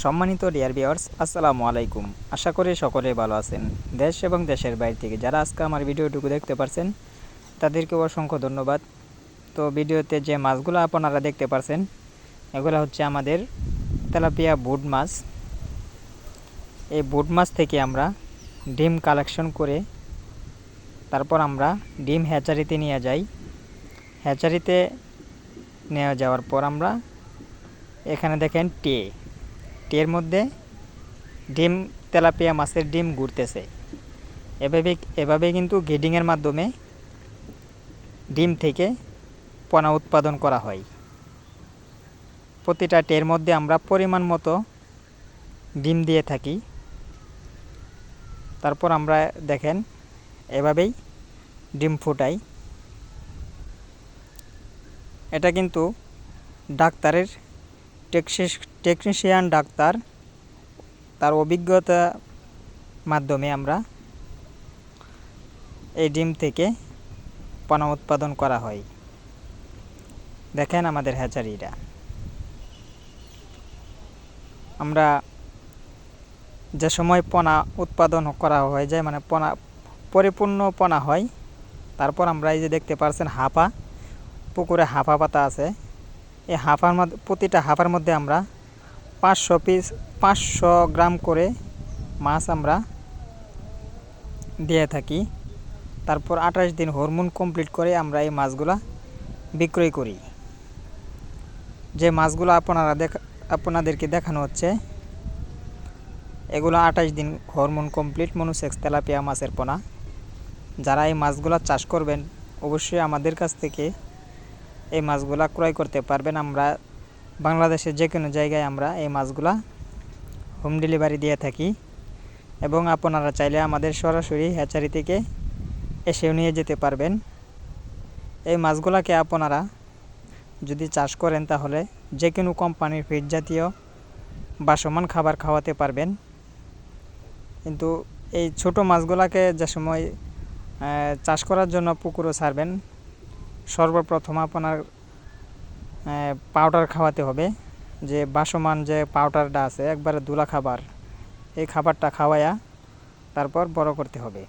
সম্মানিত ডিয়ার বিয়ার্স আসসালামু আলাইকুম। আশা করি সকলে ভালো আছেন। দেশ এবং দেশের বাইরে থেকে যারা আজকে আমার ভিডিওটুকু দেখতে পারছেন তাদেরকে অসংখ্য ধন্যবাদ। তো ভিডিওতে যে মাছগুলো আপনারা দেখতে পারছেন, এগুলো হচ্ছে আমাদের তেলাপিয়া বুট মাছ। এই বুট মাছ থেকে আমরা ডিম কালেকশন করে তারপর আমরা ডিম হ্যাচারিতে নিয়ে যাই। হ্যাচারিতে নিয়ে যাওয়ার পর আমরা এখানে দেখেন টে। টের মধ্যে ডিম তেলাপিয়া মাছের ডিম ঘুরতেছে। এভাবে এভাবে কিন্তু গেডিংয়ের মাধ্যমে ডিম থেকে পোনা উৎপাদন করা হয়। প্রতিটা টের মধ্যে আমরা পরিমাণ মতো ডিম দিয়ে থাকি। তারপর আমরা দেখেন, এভাবেই ডিম ফুটাই। এটা কিন্তু ডাক্তারের টেকনিশিয়ান ডাক্তার। তার অভিজ্ঞতা মাধ্যমে আমরা এই ডিম থেকে পণা উৎপাদন করা হয়। দেখেন আমাদের হ্যাচারিটা আমরা যে সময় পোনা উৎপাদন করা হয়ে যায় মানে পোনা, পরিপূর্ণ পোনা হয়, তারপর আমরা এই যে দেখতে পারছেন হাঁপা, পুকুরে হাঁপা পাতা আছে। এই হাফার মধ্যে, প্রতিটা হাফার মধ্যে আমরা পাঁচশো পিস পাঁচশো গ্রাম করে মাছ আমরা দিয়ে থাকি। তারপর আঠাশ দিন হরমোন কমপ্লিট করে আমরা এই মাছগুলা বিক্রয় করি। যে মাছগুলো আপনারা দেখা, আপনাদেরকে দেখানো হচ্ছে, এগুলো আঠাশ দিন হরমোন কমপ্লিট মনুসেক্স তেলাপিয়া মাছের পোনা। যারা এই মাছগুলো চাষ করবেন, অবশ্যই আমাদের কাছ থেকে এই মাছগুলা ক্রয় করতে পারবেন। আমরা বাংলাদেশের যে কোনো জায়গায় আমরা এই মাছগুলা হোম ডেলিভারি দিয়ে থাকি। এবং আপনারা চাইলে আমাদের সরাসরি হ্যাচারি থেকে এসেও নিয়ে যেতে পারবেন। এই মাছগুলাকে আপনারা যদি চাষ করেন তাহলে যে কোনো কোম্পানির ফিড জাতীয় বাসমান খাবার খাওয়াতে পারবেন। কিন্তু এই ছোট মাছগুলাকে যে সময় চাষ করার জন্য পুকুরও ছাড়বেন। সর্বপ্রথম আপনার পাউডার খাওয়াতে হবে। যে বাসমান যে পাউডারটা আছে, একবারে দুলা খাবার, এই খাবারটা খাওয়াইয়া তারপর বড় করতে হবে।